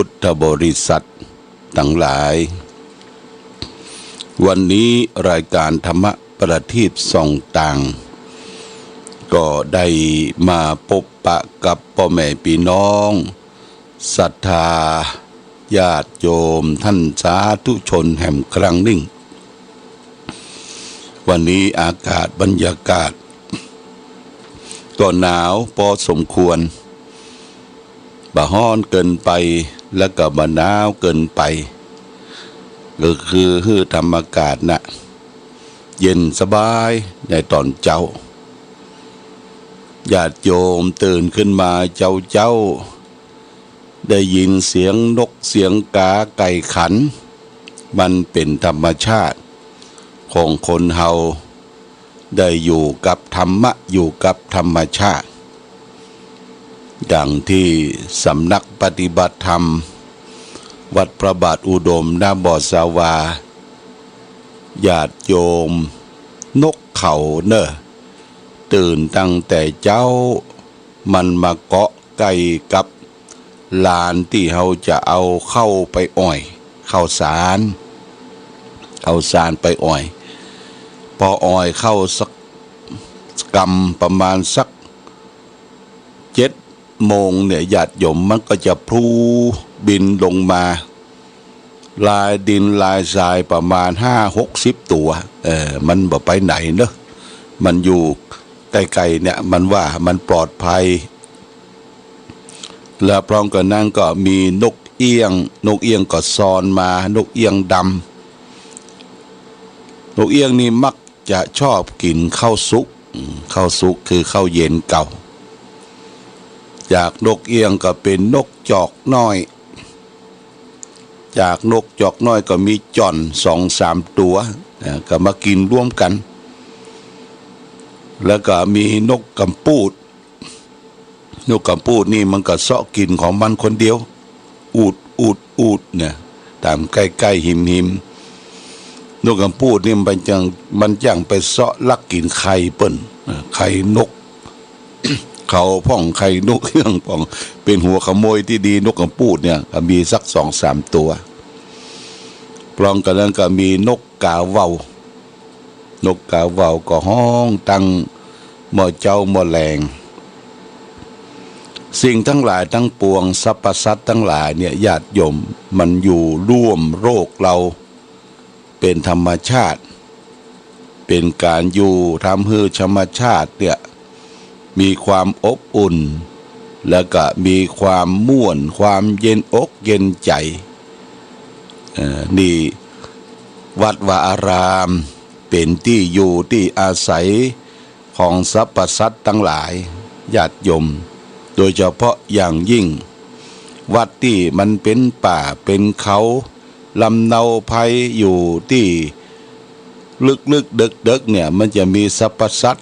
พุทธบริษัททั้งหลาย วันนี้รายการธรรมประทีปส่องต่าง ก็ได้มาพบปะกับพ่อแม่พี่น้องศรัทธาญาติโยมท่านสาธุชนแห่งครั้งนึ่ง วันนี้อากาศบรรยากาศ ก็หนาวพอสมควรบะฮ้อนเกินไป แล้วก็บะหนาวเกินไปก็คือฮือธรรมอากาศนะ่ะเย็นสบายในตอนเจ้าญาติโยมตื่นขึ้นมาเจ้าเจ้า ได้ยินเสียงนกเสียงกาไก่ขัน มันเป็นธรรมชาติ ของคนเฮาได้อยู่กับธรรมะอยู่กับธรรมชาติ อย่างที่สำนักปฏิบัติธรรม วัดพระบาทอุดมนาบอสาวาญาติโยม นกเขาเนอะตื่นตั้งแต่เจ้า มันมาเกาะไก่กับลานที่เขาจะเอาเข้าไปอ่อย เข้าสารเอาสารไปอ่อย พออ่อยเข้าสักกำประมาณสัก โมงเนี่ยหยาดหยมมันก็จะพลูบินลงมา ลายดินลายทรายประมาณห้าหกสิบตัวเออมันบ่ไปไหนเนอะมันอยู่ใกล้ๆเนี่ยมันว่ามันปลอดภัย แล้วพร้อมกันนั้นก็มีนกเอี้ยง นกเอี้ยงก็ซอนมา นกเอี้ยงดำนกเอี้ยงนี่มักจะชอบกินข้าวซุกข้าวซุกคือข้าวเย็นเก่า จากนกเอียงก็เป็นนกจอกน้อย จากนกจอกน้อยก็มีจ่อนสองสามตัวก็มากินร่วมกัน แล้วก็มีนกกำปูด นกกำปูดนี่มันก็เสาะกินของมันคนเดียว อูดอูดอูดเนี่ยตามใกล้ๆหิมหิมนกกำปูดนี่มันจังมันจังไปเสาะลักกินไข่เปิ้นไข่นก เขาพ่องไข่นกเรื่องพ่อง เป็นหัวขโมยที่ดีนกกำปูดเนี่ยก็มีสักสองสามตัวพร้อมกันนั้นก็มีนกกาเวานกกาเวาก็ห้องตั้งหมอเจ้าหมอแรงสิ่งทั้งหลายทั้งปวงสรรพสัตว์ทั้งหลายเนี่ยญาติโยมมันอยู่ร่วมโรคเรา เป็นธรรมชาติ เป็นการอยู่ทำให้ธรรมชาติเนี่ย มีความอบอุ่น แล้วก็มีความม่วน ความเย็นอกเย็นใจนี่วัดวาอาราม เป็นที่อยู่ที่อาศัยของสรรพสัตว์ทั้งหลายญาติโยม โดยเฉพาะอย่างยิ่ง วัดที่มันเป็นป่าเป็นเขาลำเนาภัยอยู่ที่ ลึกๆเดึกๆเนี่ยมันจะมีสรรพสัต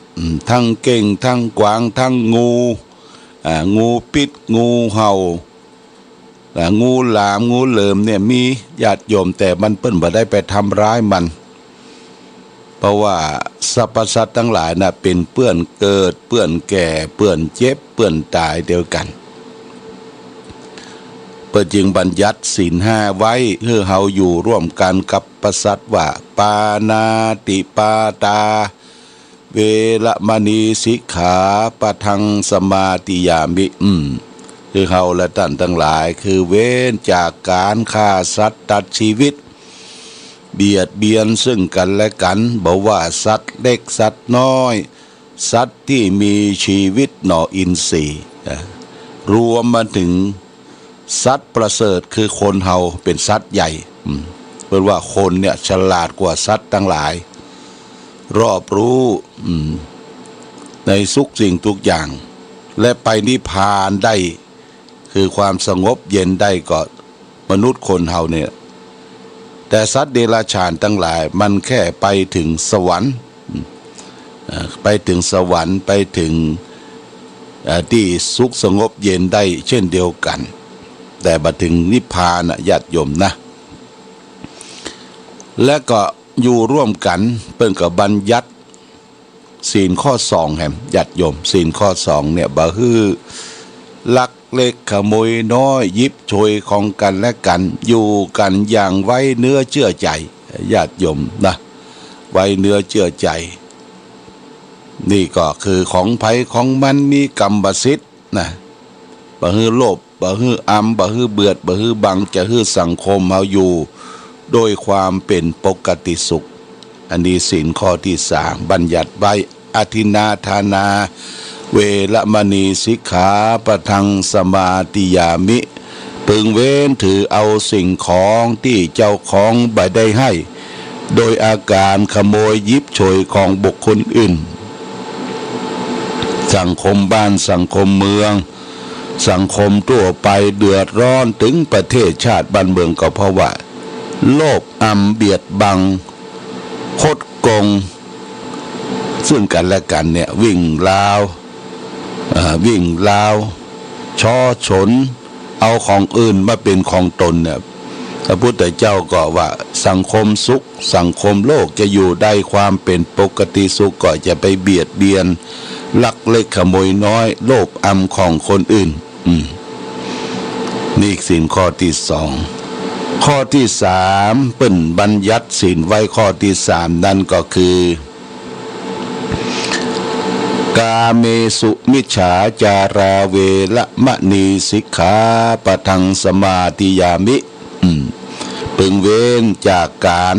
ทั้งเก่งทั้งกวางทั้งงูงูปิดงูเห่างูหลามงูเหลิมเนี่ยมีญาติโยมแต่มันเปิ้นบ่ได้ไปทำร้ายมัน เพราะว่าสรรพสัตทั้งหลายน่ะเป็นเปื้อนเกิดเปื้อนแก่เปื้อนเจ็บเปื้อนตายเดียวกัน เปิดจึงบัญญัติศีลห้าไว้เพื่อเฮาอยู่ร่วมกันกับประสัตว์ว่าปานาติปาตา เวละมณีสิกขาปะทังสมาติยามิอืมคือเฮาและท่านทั้งหลาย คือเว้นจากการฆ่าสัตว์ตัดชีวิต เบียดเบียนซึ่งกันและกันบอกว่าสัตว์เล็กสัตว์น้อย สัตว์ที่มีชีวิตหน่ออินทรีย์รวมมาถึง สัตว์ประเสริฐคือคนเฮาเป็นสัตว์ใหญ่เพื่อว่าคนเนี่ยฉลาดกว่าสัตว์ทั้งหลาย รอบรู้ในทุกสิ่งทุกอย่าง และไปนิพพานได้ คือความสงบเย็นได้ก็มนุษย์คนเฮาเนี่ย แต่สัตว์เดรัจฉานทั้งหลาย มันแค่ไปถึงสวรรค์ไปถึงสวรรค์ไปถึงที่สุขสงบเย็นได้เช่นเดียวกัน แต่มาถึงนิพพานนะญาติโยมนะ และก็อยู่ร่วมกันเปิ้นกับบัญญัติศีลข้อสองแห่มญาติโยมศีลข้อสองเนี่ยบ่ฮือลักเล็กขโมยน้อยยิบโชยของกันและกันอยู่กันอย่างไว้เนื้อเชื่อใจญาติโยมนะ ไว้เนื้อเชื่อใจ นี่ก็คือของไผของมันมีกรรมบสิทธิ์นะบ่ฮือโลภ บ่ฮืออัมบ่ฮือเบือดบ่ฮือบังจะฮือสังคมเฮาอยู่ โดยความเป็นปกติสุข อันนี้สินข้อที่สามบัญญัติไว้อธินาทานา เวละมณีสิกขาปะทังสมาติยามิ พึงเว้นถือเอาสิ่งของที่เจ้าของบ่ได้ให้ โดยอาการขโมยยิบโฉยของบุคคลอื่น สังคมบ้านสังคมเมือง สังคมทั่วไปเดือดร้อนถึงประเทศชาติบ้านเมืองก็เพราะว่า โลภอำเบียดบังคดกง ซึ่งกันและกันเนี่ยวิ่งราวอ่อวิ่งราวช่อฉน เอาของอื่นมาเป็นของตนเนี่ยพระพุทธเจ้าก็ว่าสังคมสุข สังคมโลกจะอยู่ได้ความเป็นปกติสุขก็จะไปเบียดเบียนลักเล็กขโมยน้อย โลภอำของคนอื่น นี่สินข้อที่สองข้อที่สามเปิ้นบัญญัติสินไว้ข้อที่สามนั่นก็คือ กาเมสุมิฉาจาราเวละมะนีสิกขาปะทังสมาติยามิพึงเว้นจากการ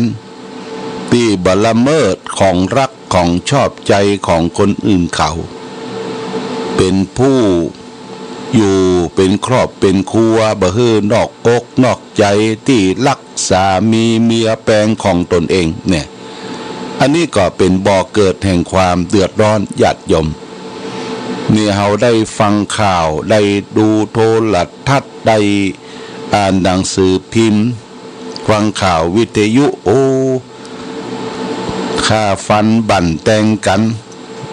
ที่บละเมิดของรักของชอบใจของคนอื่นเขา เป็นผู้ อยู่เป็นครอบเป็นครัวบ่ฮือนอกกกนอกใจที่รักสามีเมียแปลงของตนเองเนี่ย อันนี้ก็เป็นบ่อเกิดแห่งความเดือดร้อนหยาดยมเนี่ยเราได้ฟังข่าวได้ดูโทรทัศน์ได้อ่านหนังสือพิมพ์ ฟังข่าววิทยุโอ้ฆ่าฟันบั่นแตงกัน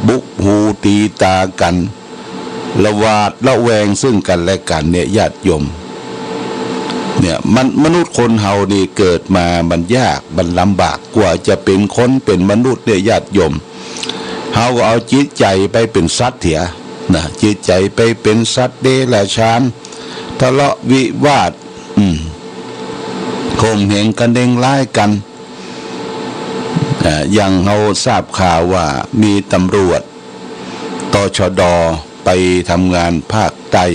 บุกหูตีตากัน ละวาดละแวงซึ่งกันและกันเนี่ยญาติโยมเนี่ยมันมนุษย์คนเฮานี่เกิดมามันยากมันลำบากกว่าจะเป็นคนเป็นมนุษย์เนี่ยญาติโยมเฮาก็เอาจิตใจไปเป็นสัตว์เถียนะจิตใจไปเป็นสัตว์เดรัจฉานทะเลาะวิวาทอืมคมเหงกันเด้งร้ายกันอ่าอย่างเฮาทราบข่าวว่ามีตำรวจตชด ไปทำงานภาคใต้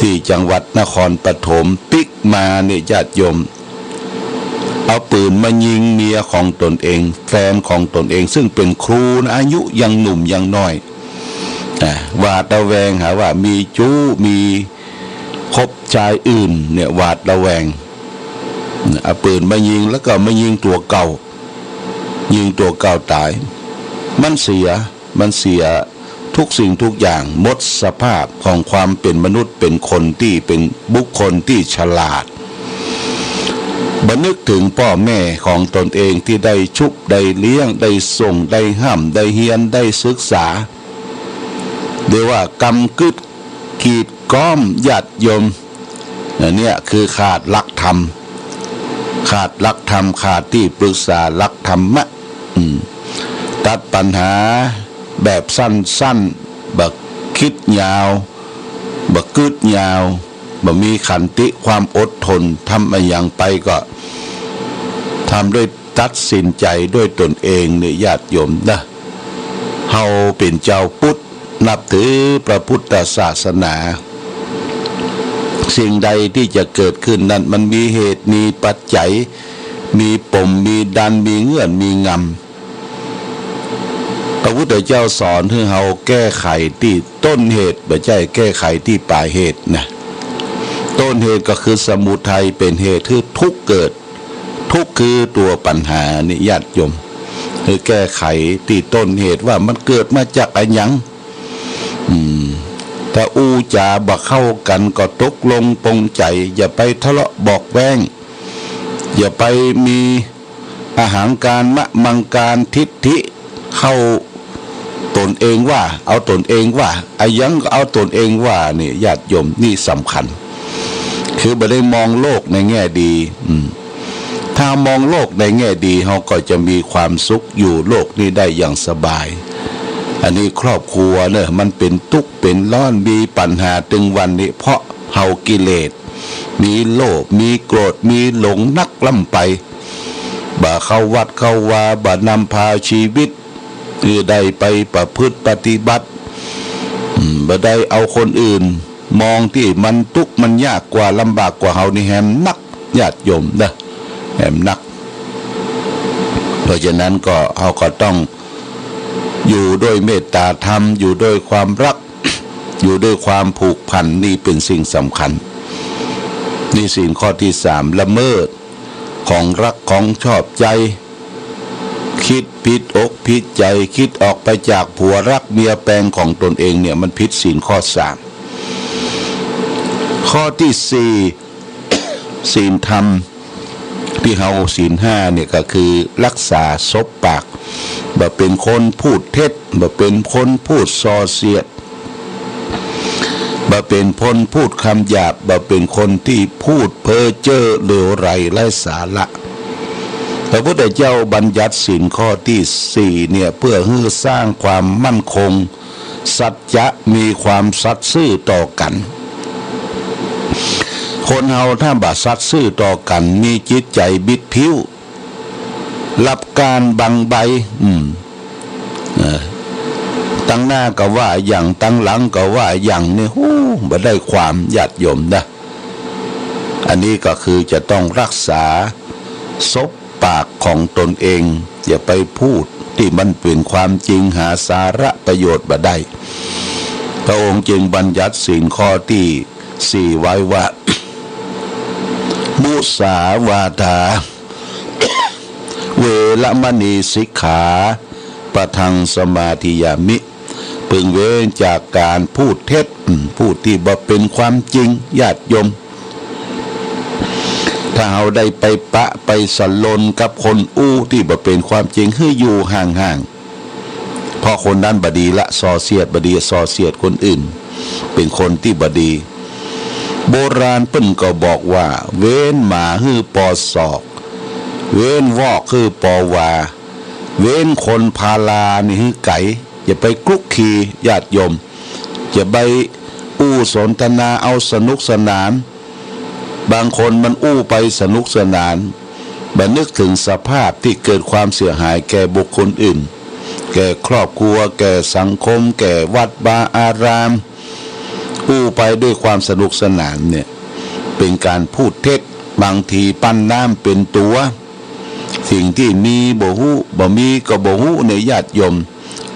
ที่จังหวัดนครปฐมปิกมาเนี่ยญาติโยม เอาปืนมายิงเมียของตนเอง แฟนของตนเอง ซึ่งเป็นครูนะอายุยังหนุ่มยังน้อยอะหวาดระแวงหาว่ามีจู้มีคบชายอื่น เนี่ยหวาดระแวงเอาปืนมายิงแล้วก็มายิงตัวเก่า ยิงตัวเก่าตาย มันเสียมันเสีย ทุกสิ่งทุกอย่างหมดสภาพของความเป็นมนุษย์เป็นคนที่เป็นบุคคลที่ฉลาดบันึกถึงพ่อแม่ของตนเองที่ได้ชุบได้เลี้ยงได้ส่งได้ห้ามได้เฮียนได้ศึกษาเรียว่ากำกึดขีดก้อมหยัดยมเนี่ยคือขาดหลักธรรม ขาดหลักธรรมขาดที่ปรึกษาหลักธรรมะมตัดปัญหา แบบสั้นๆบักคิดยาวบักกึดยาวบัมีขันติความอดทนทำอะไรอย่างไปก็ทำด้วยตัดสินใจด้วยตนเองเนี่ยญาติโยมนะเฮาเป็นเจ้าพุทธนับถือพระพุทธศาสนา สิ่งใดที่จะเกิดขึ้นนั้นมันมีเหตุมีปัจจัย มีปมมีดันมีเงื่อนมีงำ พระพุทธเจ้าสอนให้เราแก้ไขที่ต้นเหตุไม่ใช่แก้ไขที่ปลายเหตุนะต้นเหตุก็คือสมุทัยเป็นเหตุที่ทุกเกิด ทุกคือตัวปัญหานิญาติยมคือแก้ไขที่ต้นเหตุว่ามันเกิดมาจากอะไรยังอืมถ้าอูจาบักเข้ากันก็ตกลงปงใจ อย่าไปทะเลาะบอกแว้งอย่าไปมีอาหารการมะมังการทิฏฐิเข้า ตนเองว่า เอาตนเองว่าอายังก็เอาตนเองว่านี่ญาติโยมนี่สำคัญ คือบ่ได้มองโลกในแง่ดี อืมถ้ามองโลกในแง่ดีเราก็จะมีความสุขอยู่โลกนี้ได้อย่างสบาย อันนี้ครอบครัวเนี่ยมันเป็นทุกข์เป็นร้อนมีปัญหาตึงวันนี้ เพราะเฮากิเลส มีโลภมีโกรธมีหลงนักล่ำไปบ่าเข้าวัดเข้าวาบ่านำพาชีวิต คือได้ไปประพฤติปฏิบัติบ่ได้เอาคนอื่น มองที่มันทุกข์มันยากกว่าลำบากกว่าเฮานี่แหมนักญาติโยมนะแหมนัก เพราะฉะนั้นก็เฮาก็ต้องอยู่ด้วยเมตตาธรรม อยู่ด้วยความรัก อยู่ด้วยความผูกพันนี่เป็นสิ่งสำคัญ นี่สิ่งข้อที่สามละเมิดของรักของชอบใจ คิดผิดอกผิดใจคิดออกไปจากผัวรักเมียแปลงของตนเองเนี่ยมันผิดศีลข้อสามข้อที่สี่ศีลธรรมที่เฮาศีลห้าเนี่ยก็คือรักษาซบปากบ่เป็นคนพูดเท็จบ่เป็นคนพูดส่อเสียดบ่เป็นคนพูดคำหยาบบ่เป็นคนที่พูดเพ้อเจ้อเลวไหลไร้สาระ พระพุทธเจ้าบัญญัติศีลข้อที่สี่เนี่ยเพื่อให้สร้างความมั่นคง สัจจะมีความสัตย์ซื่อต่อกัน คนเฮาถ้าบาสัตย์ซื่อต่อกัน มีจิตใจบิดผิวรับการบังใบ อืมตั้งหน้าก็ว่าอย่างตั้งหลังก็ว่าอย่างนี่ฮู้บ่ได้ความญาติโยมนะอันนี้ก็คือจะต้องรักษาซบ ปากของตนเอง อย่าไปพูดที่มันเป็นความจริงหาสาระประโยชน์บ่ได้ พระองค์จึงบัญญัติศีลข้อที่สี่ไว้ว่า มุสาวาทา เวลมณีสิกขาประทังสมาธิยามิ พึงเว้นจากการพูดเท็จพูดที่บ่เป็นความจริงญาติโยม ถ้าเราได้ไปปะไปสลนกับคนอู้ที่บ่เป็นความจริงให้อยู่ห่างๆเพราะคนนั้นบดีละซอเสียดบดีซอเสียดคนอื่น เป็นคนที่บดี โบราณเปิ้นก็บอกว่า เว้นหมาฮือปอศอกเว้นวอกคือปอวา เว้นคนพาลานี่คือไก่อย่าไปคลุกคีญาติโยมอย่าไปอู้สนทนาเอาสนุกสนาน บางคนมันอู้ไปสนุกสนานบันึกถึงสภาพที่เกิดความเสียหายแก่บุคคลอื่น แก่ครอบครัว แก่สังคม แก่วัดบาอาราม อู้ไปด้วยความสนุกสนานเนี่ยเป็นการพูดเท็จบางทีปั้นน้ำเป็นตัว สิ่งที่มีบ่ฮู้บ่มีก็บ่ฮู้ในญาติโยม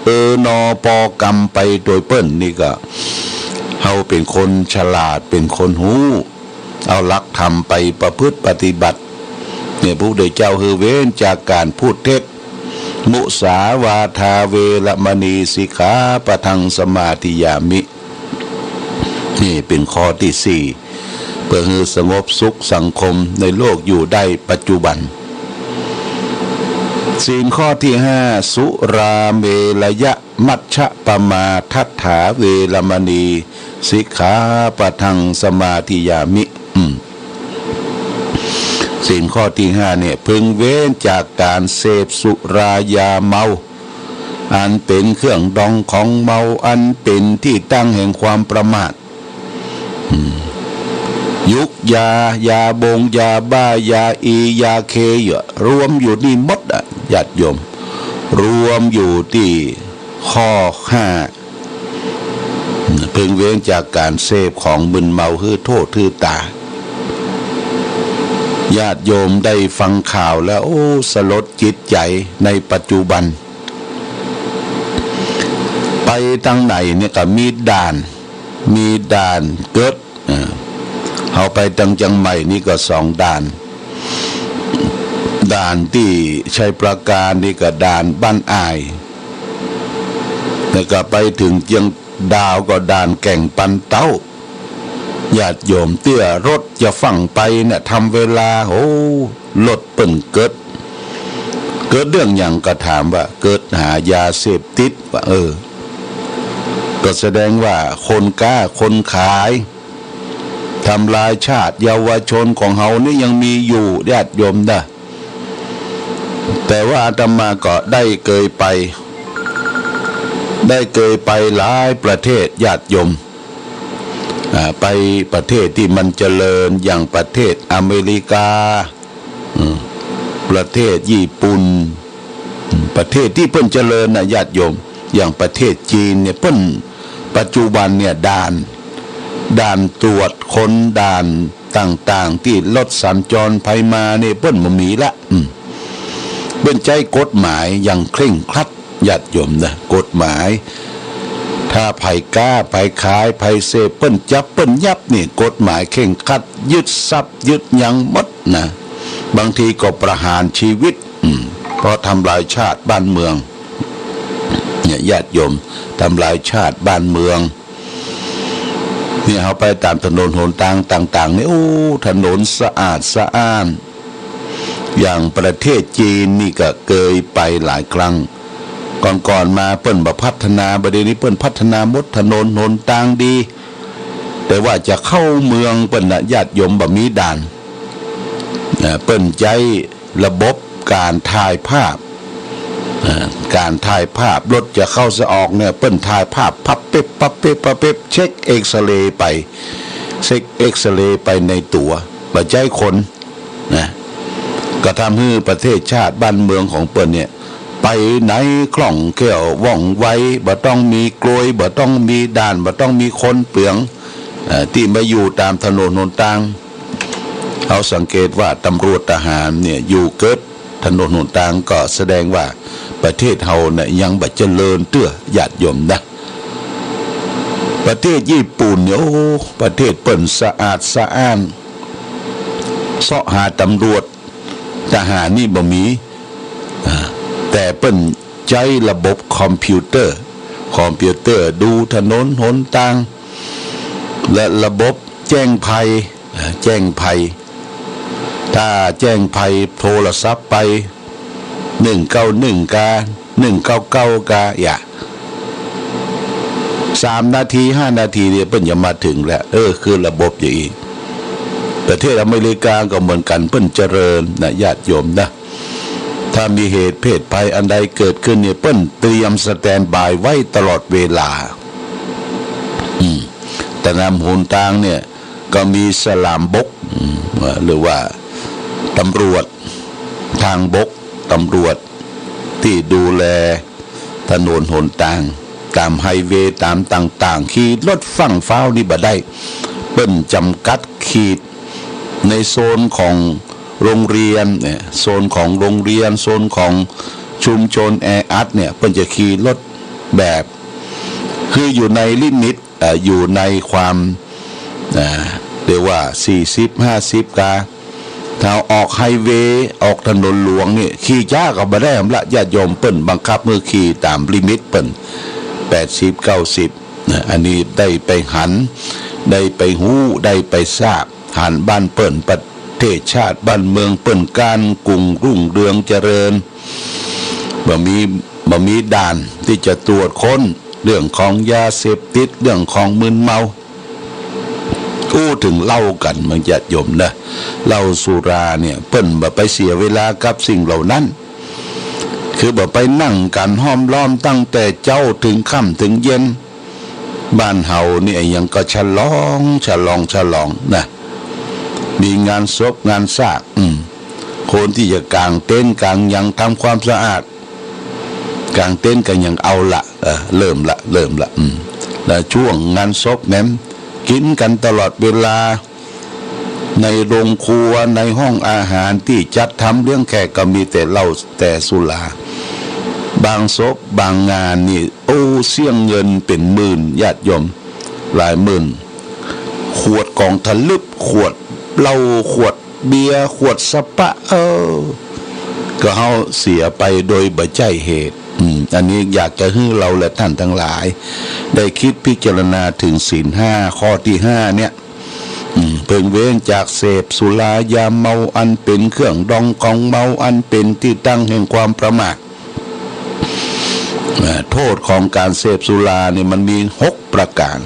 เออนอปอกรรมไปโดยเปิ้นนี่ก็เฮาเป็นคนฉลาดเป็นคนหู้ เอาหลักธรรมไปประพฤติปฏิบัติ เนี่ยพระพุทธเจ้าคือเว้นจากการพูดเท็จ มุสาวาทาเวรมณีสิกขาปะทังสมาธิยามิ นี่เป็นข้อที่สี่เพื่อให้สงบสุขสังคมในโลกอยู่ได้ปัจจุบันศีลข้อที่ห้าสุราเมรยะมัชฌะปมาทัฏฐาเวรมณี สิกขาปะทังสมาธิยามิ ศีลข้อที่ห้าเนี่ยพึงเว้นจากการเสพสุรายาเมา อันเป็นเครื่องดองของเมาอันเป็นที่ตั้งแห่งความประมาทยุกยายาบงยาบ้ายาอียาเคเยอะรวมอยู่นี่มดอะญาติโยม รวมอยู่ที่ข้อห้าเพิ่งเว้นจากการเสพของมึนเมาคือโทษคือตา ญาติโยมได้ฟังข่าวแล้ว โอ้ สลดจิตใจในปัจจุบัน ไปทางไหนเนี่ยก็มีด่าน มีด่านเกิดเอาไปตังจังใหม่นี่ก็สองด่าน ด่านที่ใชัยประการนี่ก็ด่านบ้านอายแล้วก็ไปถึงเจียงดาวก็ด่านแก่งปันเต้า ญาติโยมเตี้ยรถจะฝั่งไปเนี่ยทำเวลาโอ้รถเปิ่นเกิด เกิดเรื่องอย่างก็ถามว่า เกิดหายาเสพติดว่าเออ ก็แสดงว่าคนกล้าคนขายทำลายชาติเยาวชนของเฮานี่ยังมีอยู่ญาติโยมนะแต่ว่าอาตมาก็ได้เคยไป ได้เคยไปหลายประเทศญาติโยม ไปประเทศที่มันเจริญอย่างประเทศอเมริกา ประเทศญี่ปุ่น ประเทศที่เพิ่นเจริญนะญาติโยม อย่างประเทศจีนเนี่ยเพิ่นปัจจุบันเนี่ยด่านด่านตรวจคนด่านต่างๆ ที่รถสัญจรไปมาเนี่ยเพิ่นบ่มีละอืมเป็นใจกฎหมายอย่างเคร่งครัดญาติโยมนะกฎหมาย ถ้าไผ่กล้าไผ่ขายไผ่เสพเปิ้นจับเปิ้นยับนี่กฎหมายเข่งคัด ยึดทรัพย์ยึดยังมดนะ บางทีก็ประหารชีวิตอืเพราะทำลายชาติบ้านเมืองเนี่ยญาติโยมทำลายชาติบ้านเมืองเนี่ยเขาไปตามถนนหนทางต่าง ๆ นี่โอ้ถนนสะอาดสะอ้าน อย่างประเทศจีนนี่ก็เคยไปหลายครั้ง ก่อนๆมาเปิ้นบพัฒนาประเดี๋ยวนี้เปิ้นพัฒนามดถนนหนทางดี แต่ว่าจะเข้าเมืองเปิ้นญาติโยมบ่มีด่านเปิ้นใจระบบการถ่ายภาพการถ่ายภาพรถจะเข้าจะออกเนี่ยเปิ้นถ่ายภาพพับเป๊บพับเป๊บพับเป๊บเช็คเอ็กซเรย์ไปเช็คเอ็กซเรย์ไปในตัวบ่ใจคนนะก็ทำให้ประเทศชาติบ้านเมืองของเปิ้นเนี่ย ไปไหนคล่องแคล่วว่องไวบ่ต้องมีกลวยบ่ต้องมีด่านบ่ต้องมีคนเปลืองอที่มาอยู่ตามถนนหนทางเขาสังเกตว่าตำรวจทหารเนี่ยอยู่เกิดถนนหนทางก็แสดงว่าประเทศเฮาเนี่ยยังบ่เจริญเตื้อญาติโยมนะประเทศญี่ปุ่นเนี่ยโอ้ประเทศเปิ้นสะอาดสะอ้านเสาะหาตำรวจทหารนี่บ่มี แต่เปิ้นใจระบบคอมพิวเตอร์ คอมพิวเตอร์ดูถนนหนทาง และระบบแจ้งภัย แจ้งภัย ถ้าแจ้งภัยโทรศัพท์ไปหนึ่งเก้าหนึ่งกาหนึ่งเก้าเก้ากาอย่าสามนาทีห้านาทีเนี่ยเปิ้นจะมาถึงแล้ว เออ คือระบบอย่างนี้ประเทศอเมริกาก็เหมือนกันเพิ่นเจริญนะญาติโยมนะ ถ้ามีเหตุเพศภัยอันใดเกิดขึ้นเนี่ยเปิ้นเตรียมสแตนบายไว้ตลอดเวลา อืมแต่นำหนทางเนี่ย ก็มีสลามบกมหรือว่าตำรวจทางบกตำรวจที่ดูแลถนนหนทาง ตามไฮเวย์ตามต่าง ๆ ขี่รถฝั่งฟ้าวนี่บ่ได้ เปิ้นจำกัดขีดในโซนของ โรงเรียนเนี่ยโซนของโรงเรียน โซนของชุมชนแออัดเนี่ยเพิ่นจะขี่รถแบบ คืออยู่ในลิมิตออยู่ในความเเรียกว่า 40 50 กาถ้าออกไฮเวย์ออกถนนหลวงเนี่ยขี่จ้าก็บ่ได้หำละญาติโยมเปิ้นบังคับมือขี่ตามลิมิตเปิ้น80 90นะอันนี้ได้ไปหัน ได้ไปหู้ได้ไปทราบหันบ้านเปิ้นประ เทศชาติบ้านเมืองเปิ้นการกรุงรุ่งเรืองเจริญบ่มีบ่มีด่านที่จะตรวจค้นเรื่องของยาเสพติดเรื่องของมึนเมาอู้ถึงเล่ากันมันญาติโยมนะเล้าสุราเนี่ยเปิ้นบ่ไปเสียเวลากับสิ่งเหล่านั้น คือบ่ไปนั่งกันห้อมล้อมตั้งแต่เจ้าถึงค่ำถึงเย็น บ้านเฮาเนี่ยยังก็ฉลองฉลองฉลองนะ มีงานศพงานซากอืมคนที่จะกางเต็นกางยังทำความสะอาดกางเต็นกันยังเอาละเออเริ่มละเริ่มละอืมแล้วช่วงงานศพนั้นกินกันตลอดเวลา ในโรงครัวในห้องอาหารที่จัดทำเรื่องแขกก็มีแต่เหล้าแต่สุราบางศพบางงานนี่ โอ้เสี่ยงเงินเป็นหมื่นญาติยมหลายหมื่น ขวดกองทะลึบขวด เหล้าขวดเบียร์ขวดสปะ เออ ก็เฮาเสียไปโดยบ่ใจเหตุอืมอันนี้อยากจะให้เราและท่านทั้งหลาย ได้คิดพิจารณาถึงศีลห้าข้อที่ห้าเนี่ยเพิ่งเว้นจากเสพสุรายาเมาอันเป็นเครื่องดองของเมาอันเป็นที่ตั้งแห่งความประมาทโทษของการเสพสุราเนี่ยมันมีหกประการ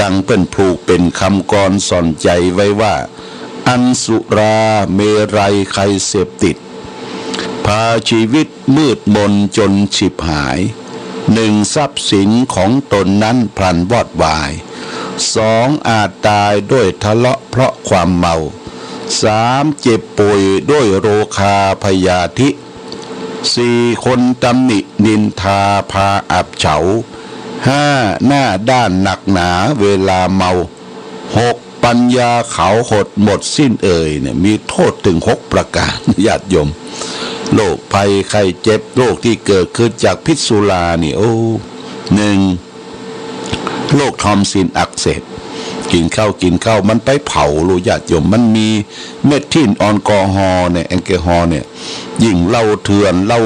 ดังเป็นผูกเป็นคำกรสอนใจไว้ว่า อันสุราเมรัยใครเสพติด พาชีวิตมืดมนจนฉิบหาย หนึ่งทรัพย์สินของตนนั้นพลันวอดวายสองอาจตายด้วยทะเลาะเพราะความเมาสามเจ็บป่วยด้วยโรคาพยาธิสี่คนตำหนินินทาพาอับเฉา ห้าหน้าด้านหนักหนาเวลาเมาหกปัญญาเขาหดหมดสิ้นเอ่ยเนี่ยมีโทษถึงหกประการญาติโยมโรคภัยไข้เจ็บโรคที่เกิดขึ้นจากพิษสุรานี่โอ้หนึ่งโรคทอมซินอักเสบกินข้าวกินข้าวมันไปเผาลูญาติโยมมันมีเมทิลแอลกอฮอล์เนี่ยแอลกอฮอล์เนี่ยยิ่งเหล้าเถื่อนเหล้า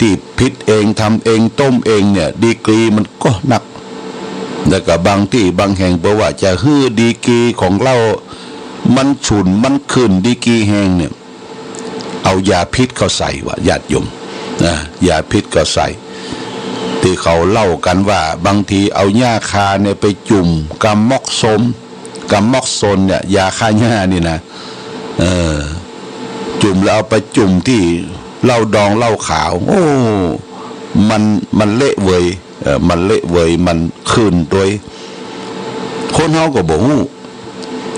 ที่พิษเองทำเองต้มเองเนี่ย ดีกรีมันก็หนัก แล้วก็บางที่บางแห่งบอกว่าจะฮื้อดีกรีของเหล้ามันฉุนมันขึ้นดีกรีแห่งเนี่ย เอายาพิษเขาใส่ว่าญาติโยมนะยาพิษก็ใส่ ที่เขาเล่ากันว่าบางทีเอาหญ้าคาเนี่ยไปจุ่มกำมอกสมกำมอกซนเนี่ยยาฆ่าหญ้านี่นะเออจุ่มแล้วเอาไปจุ่มที่ เหล้าดองเหล้าขาว โอ้มันมันเละเวยเออมันเละเวยมันคืนตัวยคนเฮาก็บอกฮู้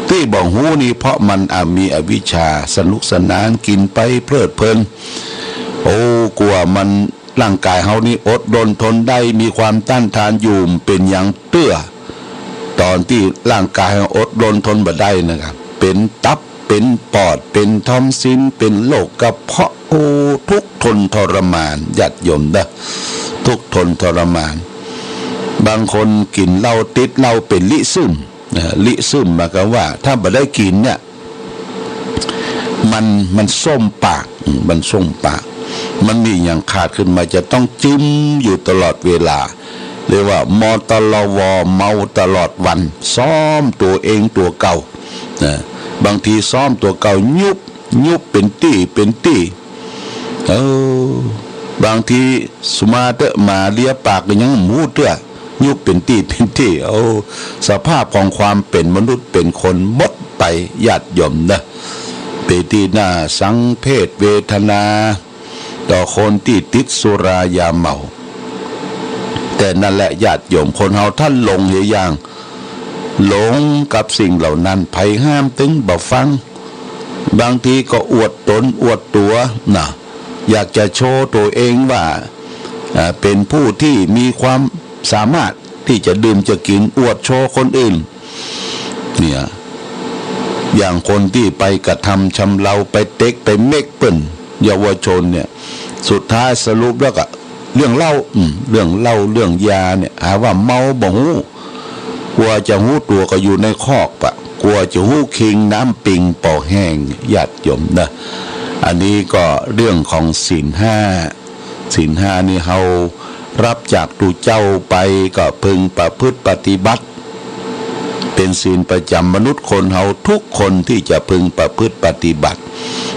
ที่บอกหูนี่เพราะมันอามีอวิชชาสนุกสนานกินไปเพลิดเพลินโอ้กลัวมันร่างกายเฮานี่อดดนทนได้มีความต้านทานอยู่เป็นอย่างเตื้อตอนที่ร่างกายอดดนทนบ่ได้นะครับ เป็นตับเป็นปอดเป็นทอมซินเป็นโรคกระเพาะ โอ้ทุกทนทรมานญาติโยมด้อทุกทนทรมาน บางคนกินเหล้าติดเหล้าเป็นลิซึมนะลิซึมหมายความว่า ถ้าบ่ได้กินเนี่ยมันมันส้มปากมมันส้มปาก มันมีอย่างขาดขึ้นมาจะต้องจิ้มอยู่ตลอดเวลาเรียกว่ามอตลวเมาตลอดวัน ซ้อมตัวเองตัวเก่านะบางทีซ้อมตัวเก่ายุบยุบเป็นตี้เป็นตี้ เออบางทีสมาเตมาเลียปากก็ยังหมูเตื้อยุบเป็นตีเป็นตีโอ้สภาพของความเป็นมนุษย์เป็นคนหมดไปญาติยมนะเปตีหน้าสังเพศเวทนา ต่อคนที่ติดสุรายาเมา แต่นั่นแหละญาติโยมคนเฮาท่านหลงเหียอย่าง หลงกับสิ่งเหล่านั้นไผห้ามตึงบ่ฟัง บางทีก็อวดตนอวดตัวน่ะ อยากจะโชว์ตัวเองว่าเป็นผู้ที่มีความสามารถที่จะดื่มจะกินอวดโชว์คนอื่น เนี่ยอย่างคนที่ไปกระทำชำเราไปเต็กไปเมกเปิ่นเยาวชนเนี่ย สุดท้ายสรุปแล้วก็เรื่องเล้าอืมเรื่องเล้าเรื่องยาเนี่ยหาว่าเมาบ่หูกลัวจะหูตัวก็อยู่ในคอกปะกลัวจะหูคิงน้ำปิงป่อแห้งญาติโยมนะ อันนี้ก็เรื่องของศีลห้าศีลห้านี่เฮารับจากตูเจ้าไปก็พึงประพฤติปฏิบัติ เป็นศีลประจำมนุษย์คนเฮาทุกคนที่จะพึงประพฤติปฏิบัติ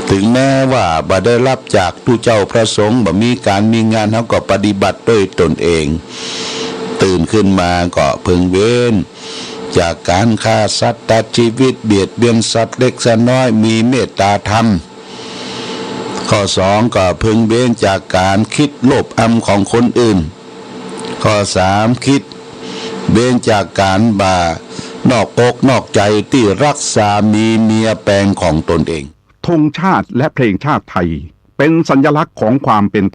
ถึงแม้ว่าบ่ได้รับจากทูเจ้าพระสงฆ์บ่มีการมีงานเฮาก็ปฏิบัติด้วยตนเอง ตื่นขึ้นมาก็พึงเว้นจากการฆ่าสัตว์ตัดชีวิตเบียดเบียนสัตว์เล็กสัตว์น้อยมีเมตตาธรรม ข้อสองก็พึงเบ้นจากการคิดโลภอำของคนอื่น ข้อสามคิดเบ้นจากการบานอกอกนอกใจที่รักษามีเมียแปลงของตนเองธงชาติและเพลงชาติไทย เป็นสัญลักษณ์ของความเป็น